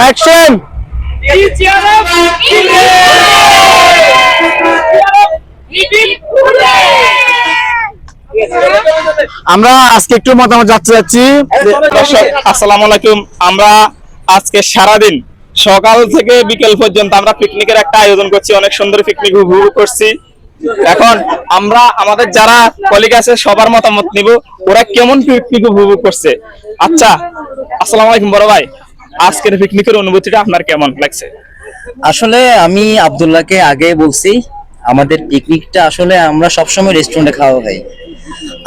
Action আমরা আজকে একটু মতামত যাচ্ছে যাচ্ছি আসসালামু আলাইকুম। আমরা আজকে সারাদিন সকাল থেকে বিকেল পর্যন্ত আমরা পিকনিকের একটা আয়োজন করছি, অনেক সুন্দর পিকনিক উপভোগ করছি। এখন আমরা, আমাদের যারা কলিগ আছে, সবার মতামত নিব, ওরা কেমন পিকনিক উপভোগ করছে? আচ্ছা আসসালামু আলাইকুম বড় ভাই। আজকের পিকনিকের অনুভূতিটা আপনার কেমন লাগছে? আসলে আমি আব্দুল্লাহকে আগে বলছি আমাদের পিকনিকটা আসলে আমরা সবসময় রেস্টুরেন্টে খাওয়া খাই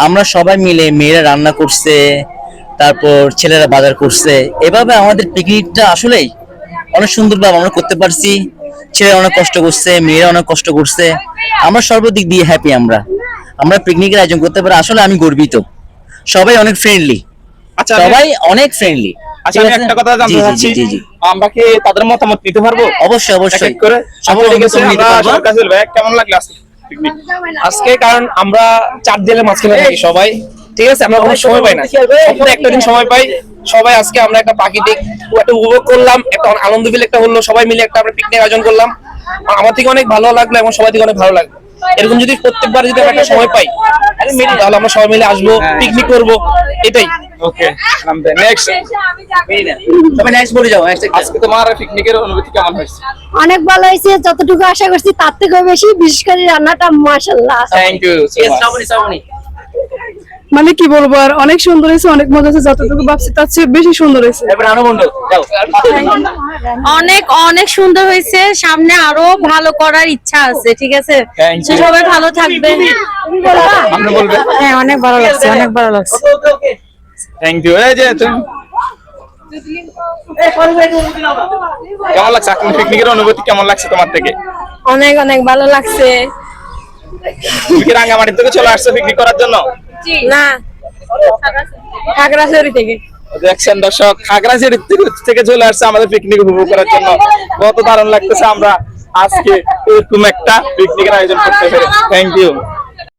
আমরা সবাই মিলে মেয়েরা রান্না করছে তারপর ছেলেরা বাজার করছে। এভাবে আমাদের পিকনিকটা আসলেই অনেক সুন্দরভাবে আমরা করতে পারছি। ছেলেরা অনেক কষ্ট করছে মেয়েরা অনেক কষ্ট করছে। আমরা সর্বদিক দিয়ে হ্যাপি আমরা। আমরা পিকনিকের আয়োজন করতে পারি আসলে আমি গর্বিত। সবাই অনেক ফ্রেন্ডলি আচ্ছা সবাই অনেক ফ্রেন্ডলি আচ্ছা আমি একটা কথা জানতে চাচ্ছি। জি জি। আমরা কি তাদের মতামত নিতে পারব? অবশ্যই অবশ্যই। করে সবার ঠিক আছে, আমরা পারব। ভাই কেমন লাগল আজকে আজকে কারণ আমরা চার দিনের মাঝখানে থাকি সবাই। ঠিক আছে আমরা কোনো সময় পাই না। সপ্তাহে একটা দিন সময় পাই। সবাই আজকে আমরা একটা প্রাকৃতিক একটা উপভোগ করলাম একটা আনন্দ ফিল একটা হলো সবাই মিলে একটা আমরা পিকনিক আয়োজন করলাম। আমার থেকে অনেক ভালো লাগল এবং সবাই থেকে অনেক ভালো লাগল। এরকম যদি প্রত্যেকবার যদি আমরা একটা সময় পাই তাহলে আমরা সবাই মিলে আসব পিকনিক করব এটাই। ওকে নেক্সট সবাই নেক্সট বলে যাও আজকে তোমার পিকনিকের অনুভূতি কেমন হয়েছে? অনেক ভালো হয়েছে যতটুকু আশা করছি তার থেকেও বেশি বিশেষ করে রান্নাটা মাসাল্লাহ থ্যাংক ইউ শ্রাবণী, শ্রাবণী। মানে কি বলব আর অনেক সুন্দর হয়েছে অনেক মজা হয়েছে যতটুকু ভাবছি তার চেয়ে বেশি সুন্দর হয়েছে। অনেক অনেক সুন্দর হয়েছে সামনে আরও ভালো করার ইচ্ছা আছে ঠিক আছে? সবাই ভালো থাকবে হ্যাঁ অনেক ভালো লাগছে অনেক ভালো লাগছে। থ্যাংক ইউ এই যে তুমি কেমন লাগছে? এখন পিকনিকের অনুভূতি কেমন লাগছে তোমার থেকে? অনেক অনেক ভালো লাগছে। তুমি কি রাঙ্গামাটি থেকে চলে আসছো পিকনিক করার জন্য? না খাগড়াছড়ি থেকে। দেখছেন দর্শক খাগড়াছড়ি থেকে- থেকে চলে আসছে আমাদের পিকনিক উপভোগ করার জন্য। কত দারুণ লাগতেছে আমরা আজকে এরকম একটা পিকনিকের আয়োজন করতে পেরে। Thank you